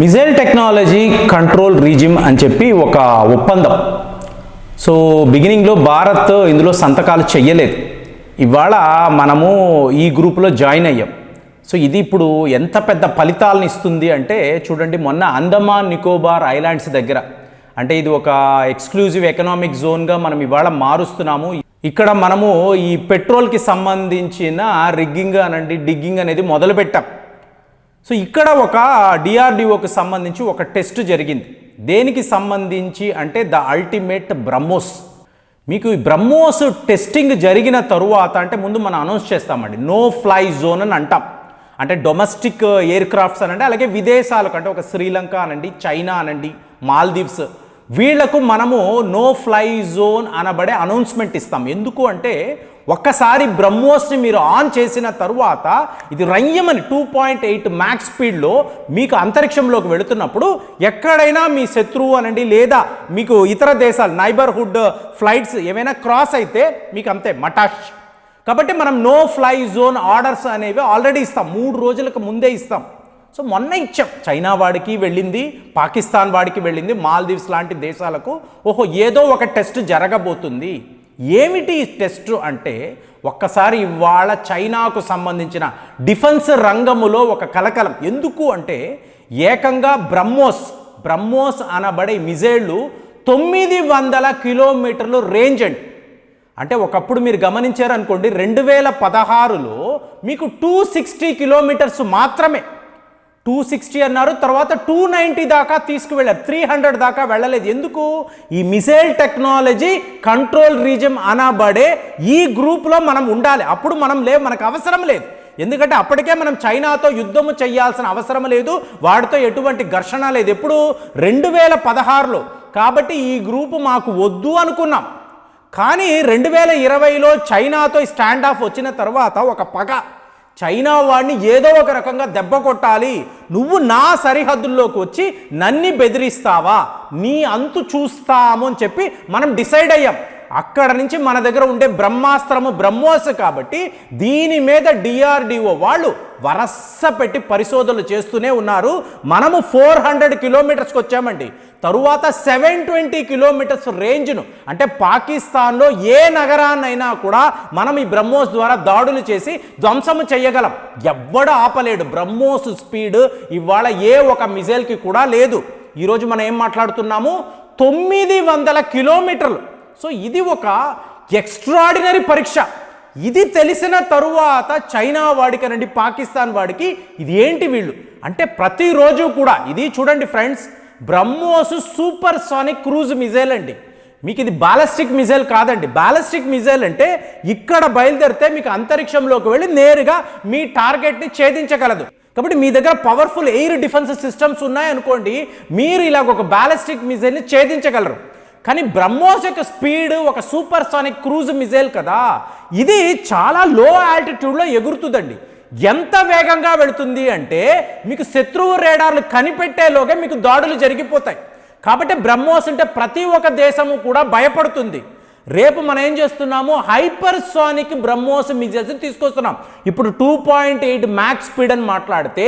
Missile technology control రీజిమ్ అని చెప్పి ఒక ఒప్పందం. సో బిగినింగ్లో భారత్ ఇందులో సంతకాలు చెయ్యలేదు. ఇవాళ మనము ఈ గ్రూప్లో జాయిన్ అయ్యాం. సో ఇది ఇప్పుడు ఎంత పెద్ద ఫలితాలను ఇస్తుంది అంటే చూడండి మొన్న అండమాన్ నికోబార్ ఐలాండ్స్ దగ్గర అంటే ఇది ఒక ఎక్స్క్లూజివ్ ఎకనామిక్ జోన్గా మనం ఇవాళ మారుస్తున్నాము. ఇక్కడ మనము ఈ పెట్రోల్కి సంబంధించిన రిగ్గింగ్ అనండి డిగ్గింగ్ అనేది మొదలుపెట్టాం. సో ఇక్కడ ఒక డిఆర్డిఓకి సంబంధించి ఒక టెస్ట్ జరిగింది. దేనికి సంబంధించి అంటే ద అల్టిమేట్ బ్రహ్మోస్. మీకు ఈ బ్రహ్మోస్ టెస్టింగ్ జరిగిన తరువాత అంటే ముందు మనం అనౌన్స్ చేస్తామండి. నో ఫ్లై జోన్ అని అంటాం. అంటే డొమెస్టిక్ ఎయిర్ క్రాఫ్ట్స్ అనండి అలాగే విదేశాలకు అంటే ఒక శ్రీలంక అనండి చైనా అనండి మాల్దీవ్స్. వీళ్ళకు మనము నో ఫ్లై జోన్ అనబడే అనౌన్స్మెంట్ ఇస్తాం. ఎందుకు అంటే ఒక్కసారి బ్రహ్మోస్ని మీరు ఆన్ చేసిన తరువాత ఇది రయ్యమని టూ పాయింట్ ఎయిట్ మ్యాక్స్ స్పీడ్లో మీకు అంతరిక్షంలోకి వెళుతున్నప్పుడు ఎక్కడైనా మీ శత్రువు అనండి లేదా మీకు ఇతర దేశాలు నైబర్హుడ్ ఫ్లైట్స్ ఏమైనా క్రాస్ అయితే మీకు అంతే మటాష్. కాబట్టి మనం నో ఫ్లై జోన్ ఆర్డర్స్ అనేవి ఆల్రెడీ ఇస్తాం మూడు రోజులకు ముందే ఇస్తాం. సో మొన్న ఇచ్చాం. చైనా వాడికి వెళ్ళింది పాకిస్తాన్ వాడికి వెళ్ళింది మాల్దీవ్స్ లాంటి దేశాలకు ఓహో ఏదో ఒక టెస్ట్ జరగబోతుంది. ఏమిటి ఈ టెస్ట్ అంటే ఒక్కసారి ఇవాళ చైనాకు సంబంధించిన డిఫెన్స్ రంగములో ఒక కలకలం. ఎందుకు అంటే ఏకంగా బ్రహ్మోస్ బ్రహ్మోస్ అనబడే మిజైళ్ళు తొమ్మిది వందల కిలోమీటర్లు రేంజ్ అండి. అంటే ఒకప్పుడు మీరు గమనించారనుకోండి రెండు వేల పదహారులో మీకు టూ సిక్స్టీ కిలోమీటర్స్ మాత్రమే టూ సిక్స్టీ అన్నారు తర్వాత టూ నైంటీ దాకా తీసుకువెళ్ళారు. త్రీ హండ్రెడ్ దాకా వెళ్ళలేదు. ఎందుకు? ఈ మిసైల్ టెక్నాలజీ కంట్రోల్ రీజన్ అనబడే ఈ గ్రూప్లో మనం ఉండాలి. అప్పుడు మనం లేవు మనకు అవసరం లేదు. ఎందుకంటే అప్పటికే మనం చైనాతో యుద్ధము చేయాల్సిన అవసరం లేదు. వాడితో ఎటువంటి ఘర్షణ లేదు. ఎప్పుడు? రెండు వేల పదహారులో. కాబట్టి ఈ గ్రూపు మాకు వద్దు అనుకున్నాం. కానీ రెండు వేల ఇరవైలో చైనాతో స్టాండ్ ఆఫ్ వచ్చిన తర్వాత ఒక పగ చైనా వాడిని ఏదో ఒక రకంగా దెబ్బ కొట్టాలి. నువ్వు నా సరిహద్దుల్లోకి వచ్చి నన్ని బెదిరిస్తావా? నీ అంతు చూస్తాము అని చెప్పి మనం డిసైడ్ అయ్యాం. అక్కడ నుంచి మన దగ్గర ఉండే బ్రహ్మాస్త్రము బ్రహ్మోస్ కాబట్టి దీని మీద డిఆర్డిఓ వాళ్ళు వరస పెట్టి పరిశోధనలు చేస్తూనే ఉన్నారు. మనము ఫోర్ హండ్రెడ్ కిలోమీటర్స్కి వచ్చామండి. తరువాత సెవెన్ ట్వంటీ కిలోమీటర్స్ రేంజ్ను అంటే పాకిస్తాన్లో ఏ నగరాన్నైనా కూడా మనం ఈ బ్రహ్మోస్ ద్వారా దాడులు చేసి ధ్వంసము చేయగలం. ఎవ్వడు ఆపలేడు. బ్రహ్మోస్ స్పీడ్ ఇవాళ ఏ ఒక మిజైల్కి కూడా లేదు. ఈరోజు మనం ఏం మాట్లాడుతున్నాము? తొమ్మిది వందల కిలోమీటర్లు సో ఇది ఒక ఎక్స్ట్రాడినరీ పరీక్ష. ఇది తెలిసిన తరువాత చైనా వాడికనండి పాకిస్తాన్ వాడికి ఇది ఏంటి వీళ్ళు? అంటే ప్రతిరోజు కూడా ఇది చూడండి friends BrahMos super sonic cruise missile అండి. మీకు ఇది బాలస్టిక్ మిజైల్ కాదండి. బాలస్టిక్ మిజైల్ అంటే ఇక్కడ బయలుదేరితే మీకు అంతరిక్షంలోకి వెళ్ళి నేరుగా మీ టార్గెట్ని ఛేదించగలదు. కాబట్టి మీ దగ్గర పవర్ఫుల్ ఎయిర్ డిఫెన్స్ సిస్టమ్స్ ఉన్నాయనుకోండి మీరు ఇలాగ ఒక బాలస్టిక్ మిజైల్ని ఛేదించగలరు. కానీ బ్రహ్మోస్ యొక్క స్పీడ్ ఒక సూపర్ సానిక్ క్రూజ్ మిజైల్ కదా. ఇది చాలా లో ఆల్టిట్యూడ్లో ఎగురుతుందండి. ఎంత వేగంగా వెళుతుంది అంటే మీకు శత్రువు రేడార్లు కనిపెట్టేలోగా మీకు దాడులు జరిగిపోతాయి. కాబట్టి బ్రహ్మోస్ అంటే ప్రతి ఒక్క దేశము కూడా భయపడుతుంది. రేపు మనం ఏం చేస్తున్నాము? హైపర్సానిక్ బ్రహ్మోస్ మిజైల్స్ తీసుకొస్తున్నాం. ఇప్పుడు two point eight Machs speed అని మాట్లాడితే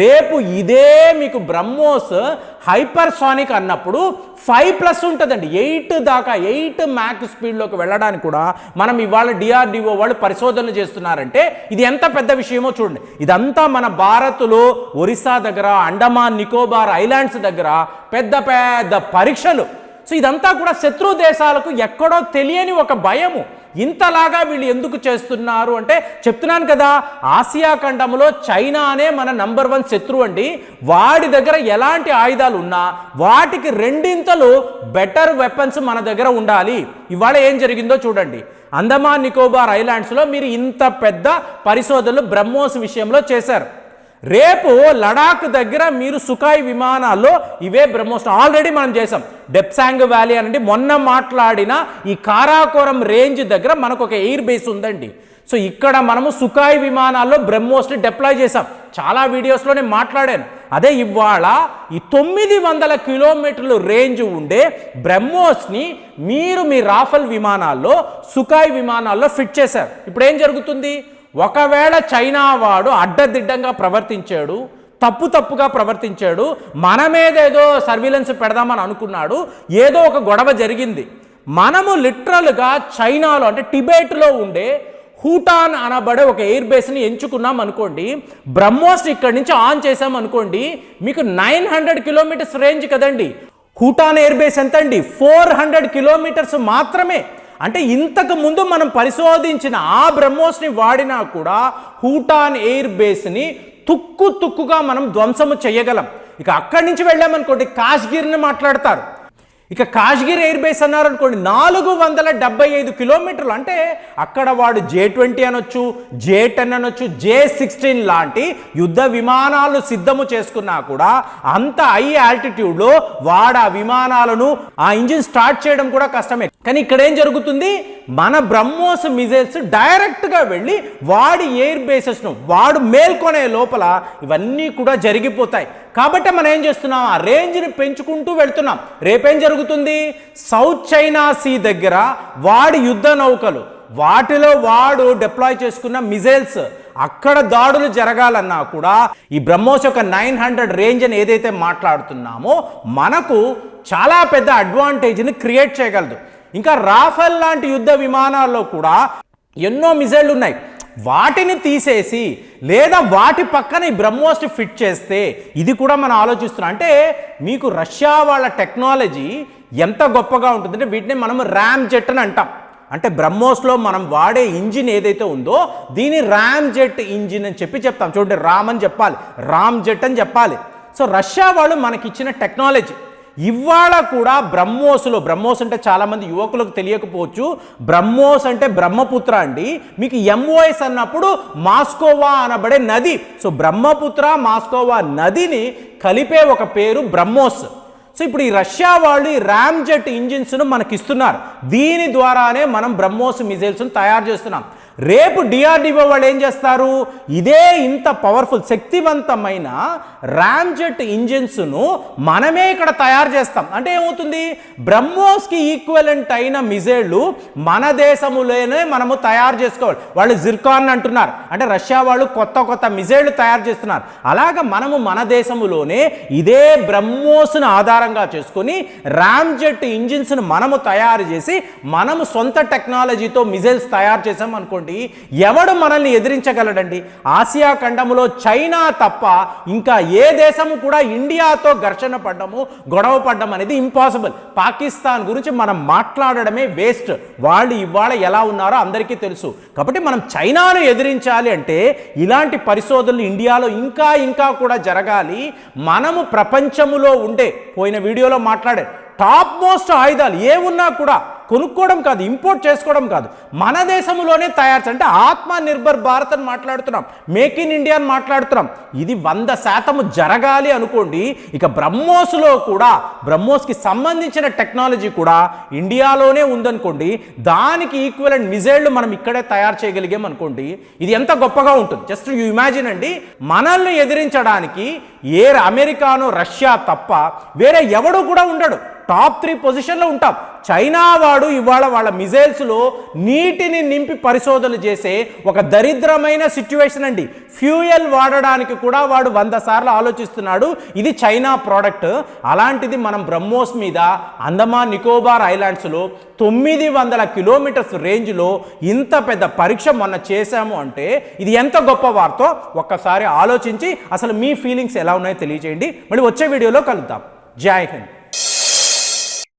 రేపు ఇదే మీకు బ్రహ్మోస్ హైపర్సానిక్ అన్నప్పుడు ఫైవ్ ప్లస్ ఉంటుందండి. ఎయిట్ దాకా ఎయిట్ మ్యాక్ స్పీడ్లోకి వెళ్ళడానికి కూడా మనం ఇవాళ డిఆర్డిఓ వాళ్ళు పరిశోధనలు చేస్తున్నారంటే ఇది ఎంత పెద్ద విషయమో చూడండి. ఇదంతా మన భారత్లో ఒరిస్సా దగ్గర అండమాన్ నికోబార్ ఐలాండ్స్ దగ్గర పెద్ద పెద్ద పరీక్షలు. సో ఇదంతా కూడా శత్రు దేశాలకు ఎక్కడో తెలియని ఒక భయము. ఇంతలాగా వీళ్ళు ఎందుకు చేస్తున్నారు అంటే చెప్తున్నాను కదా ఆసియా ఖండంలో చైనా అనే మన నంబర్ వన్ శత్రువు అండి. వాడి దగ్గర ఎలాంటి ఆయుధాలు ఉన్నా వాటికి రెండింతలు బెటర్ వెపన్స్ మన దగ్గర ఉండాలి. ఇవాళ ఏం జరిగిందో చూడండి. అండమాన్ నికోబార్ ఐలాండ్స్లో మీరు ఇంత పెద్ద పరిశోధనలు బ్రహ్మోస్ విషయంలో చేశారు. రేపు లడాక్ దగ్గర మీరు సుఖాయ్ విమానాల్లో ఇవే బ్రహ్మోస్ ఆల్రెడీ మనం చేసాం డెప్సాంగ్ వ్యాలీ అనండి. మొన్న మాట్లాడిన ఈ కారాకోరం రేంజ్ దగ్గర మనకు ఒక ఎయిర్ బేస్ ఉందండి. సో ఇక్కడ మనము సుఖాయ్ విమానాల్లో బ్రహ్మోస్ని డిప్లాయ్ చేసాం చాలా వీడియోస్లో నేను మాట్లాడాను. అదే ఇవాళ ఈ తొమ్మిది వందల కిలోమీటర్లు రేంజ్ ఉండే బ్రహ్మోస్ని మీరు మీ రాఫెల్ విమానాల్లో సుఖాయ్ విమానాల్లో ఫిట్ చేశారు. ఇప్పుడు ఏం జరుగుతుంది? ఒకవేళ చైనా వాడు అడ్డదిడ్డంగా ప్రవర్తించాడు తప్పు తప్పుగా ప్రవర్తించాడు మన మీద ఏదో సర్వీలెన్స్ పెడదామని అనుకున్నాడు ఏదో ఒక గొడవ జరిగింది. మనము లిటరల్గా చైనాలో అంటే టిబెట్లో ఉండే హూటాన్ అనబడే ఒక ఎయిర్ బేస్ని ఎంచుకున్నాం అనుకోండి బ్రహ్మోస్ ఇక్కడి నుంచి ఆన్ చేసాం అనుకోండి మీకు నైన్ హండ్రెడ్ కిలోమీటర్స్ రేంజ్ కదండి. హూటాన్ ఎయిర్ బేస్ ఎంత అండి ఫోర్ హండ్రెడ్ కిలోమీటర్స్ మాత్రమే. అంటే ఇంతకు ముందు మనం పరిశోధించిన ఆ బ్రహ్మోస్ని వాడినా కూడా హూటాన్ ఎయిర్ బేస్ని తుక్కు తుక్కుగా మనం ధ్వంసము చేయగలం. ఇక అక్కడి నుంచి వెళ్ళామనుకోండి కాశ్గీర్ని మాట్లాడతారు. ఇక కాశ్గిర్ ఎయిర్ బేస్ అన్నారనుకోండి నాలుగు వందల డెబ్బై ఐదు కిలోమీటర్లు. అంటే అక్కడ వాడు జే ట్వంటీ అనొచ్చు జే టెన్ అనొచ్చు జే సిక్స్టీన్ లాంటి యుద్ధ విమానాలు సిద్ధము చేసుకున్నా కూడా అంత హై ఆల్టిట్యూడ్లో వాడు ఆ విమానాలను ఆ ఇంజిన్ స్టార్ట్ చేయడం కూడా కష్టమే. కానీ ఇక్కడ ఏం జరుగుతుంది? మన బ్రహ్మోస్ మిజైల్స్ డైరెక్ట్గా వెళ్ళి వాడి ఎయిర్ బేసెస్ను వాడు మేల్కొనే లోపల ఇవన్నీ కూడా జరిగిపోతాయి. కాబట్టి మనం ఏం చేస్తున్నాం? ఆ రేంజ్ని పెంచుకుంటూ వెళ్తున్నాం. రేపేం జరుగుతుంది? సౌత్ చైనా సీ దగ్గర వాడి యుద్ధ నౌకలు వాటిలో వాడు డిప్లాయ్ చేసుకున్న మిజైల్స్ అక్కడ దాడులు జరగాలన్నా కూడా ఈ బ్రహ్మోస్ యొక్క నైన్ హండ్రెడ్ రేంజ్ అని ఏదైతే మాట్లాడుతున్నామో మనకు చాలా పెద్ద అడ్వాంటేజ్ని క్రియేట్ చేయగలదు. ఇంకా రాఫెల్ లాంటి యుద్ధ విమానాల్లో కూడా ఎన్నో మిజైళ్ళు ఉన్నాయి. వాటిని తీసేసి లేదా వాటి పక్కన ఈ బ్రహ్మోస్ ఫిట్ చేస్తే ఇది కూడా మనం ఆలోచిస్తున్నాం. అంటే మీకు రష్యా వాళ్ళ టెక్నాలజీ ఎంత గొప్పగా ఉంటుందంటే వీటిని మనం ర్యామ్ జెట్ అని అంటాం. అంటే బ్రహ్మోస్లో మనం వాడే ఇంజిన్ ఏదైతే ఉందో దీని ర్యామ్ జెట్ ఇంజిన్ అని చెప్పి చెప్తాం. చూడండి రామ్ అని చెప్పాలి. రామ్ జెట్ అని చెప్పాలి. సో రష్యా వాళ్ళు మనకిచ్చిన టెక్నాలజీ ఇవాళ కూడా బ్రహ్మోసులో బ్రహ్మోస్ అంటే చాలామంది యువకులకు తెలియకపోవచ్చు బ్రహ్మోస్ అంటే బ్రహ్మపుత్ర అండి. మీకు ఎంఓఎస్ అన్నప్పుడు మాస్కోవా అనబడే నది. సో బ్రహ్మపుత్ర మాస్కోవా నదిని కలిపే ఒక పేరు బ్రహ్మోస్. సో ఇప్పుడు ఈ రష్యా వాళ్ళు ఈ ర్యామ్ జెట్ ఇంజిన్స్ను మనకి ఇస్తున్నారు దీని ద్వారానే మనం బ్రహ్మోస్ మిజైల్స్ను తయారు చేస్తున్నాం. రేపు డిఆర్డిఓ వాళ్ళు ఏం చేస్తారు? ఇదే ఇంత పవర్ఫుల్ శక్తివంతమైన ర్యాంజెట్ ఇంజిన్స్ను మనమే ఇక్కడ తయారు చేస్తాం. అంటే ఏమవుతుంది? బ్రహ్మోస్కి ఈక్వలెంట్ అయిన మిజైళ్ళు మన దేశములోనే మనము తయారు చేసుకోవాలి. వాళ్ళు జిర్కాన్ అంటున్నారు. అంటే రష్యా వాళ్ళు కొత్త కొత్త మిజైళ్ళు తయారు చేస్తున్నారు. అలాగ మనము మన దేశములోనే ఇదే బ్రహ్మోస్ను ఆధారంగా చేసుకొని ర్యాంజెట్ ఇంజిన్స్ను మనము తయారు చేసి మనము సొంత టెక్నాలజీతో మిజైల్స్ తయారు చేసాం అనుకోండి ఎవడు మనల్ని ఎదిరించగలడండి? ఆసియా ఖండములో చైనా తప్ప ఇంకా ఏ దేశము కూడా ఇండియాతో ఘర్షణ పడ్డము గొడవ పడ్డం అనేది ఇంపాసిబుల్ పాకిస్తాన్ గురించి మనం మాట్లాడడమే వేస్ట్ వాళ్ళు ఇవాళ ఎలా ఉన్నారో అందరికీ తెలుసు. కాబట్టి మనం చైనాను ఎదిరించాలి అంటే ఇలాంటి పరిశోధనలు ఇండియాలో ఇంకా ఇంకా కూడా జరగాలి. మనము ప్రపంచములో ఉండే పోయిన వీడియోలో మాట్లాడే టాప్ మోస్ట్ ఆయుధాలు ఏ ఉన్నా కూడా కొనుక్కోవడం కాదు ఇంపోర్ట్ చేసుకోవడం కాదు. మన దేశంలోనే తయారు అంటే ఆత్మ నిర్భర్ భారత్ అని మాట్లాడుతున్నాం. మేక్ ఇన్ ఇండియా అని మాట్లాడుతున్నాం. ఇది వంద శాతము జరగాలి అనుకోండి ఇక బ్రహ్మోస్లో కూడా బ్రహ్మోస్కి సంబంధించిన టెక్నాలజీ కూడా ఇండియాలోనే ఉందనుకోండి దానికి ఈక్వల్ అండ్ మిజైళ్ళు మనం ఇక్కడే తయారు చేయగలిగాం అనుకోండి ఇది ఎంత గొప్పగా ఉంటుంది. జస్ట్ యూ ఇమాజిన్ అండి మనల్ని ఎదిరించడానికి ఏ అమెరికానో రష్యా తప్ప వేరే ఎవడు కూడా ఉండడు. టాప్ త్రీ పొజిషన్లో ఉంటాం. చైనా వాడు ఇవాళ వాళ్ళ మిజైల్స్లో నీటిని నింపి పరిశోధనలు చేసే ఒక దరిద్రమైన సిచ్యువేషన్ అండి. ఫ్యూయల్ వాడడానికి కూడా వాడు వంద సార్లు ఆలోచిస్తున్నాడు. ఇది చైనా ప్రోడక్ట్ అలాంటిది మనం బ్రహ్మోస్ మీద అండమాన్ నికోబార్ ఐలాండ్స్లో తొమ్మిది వందల కిలోమీటర్స్ రేంజ్లో ఇంత పెద్ద పరీక్ష మొన్న చేశాము అంటే ఇది ఎంత గొప్ప వార్తో? ఒక్కసారి ఆలోచించి అసలు మీ ఫీలింగ్స్ ఎలా ఉన్నాయో తెలియజేయండి మళ్ళీ వచ్చే వీడియోలో కలుద్దాం. జై హింద్.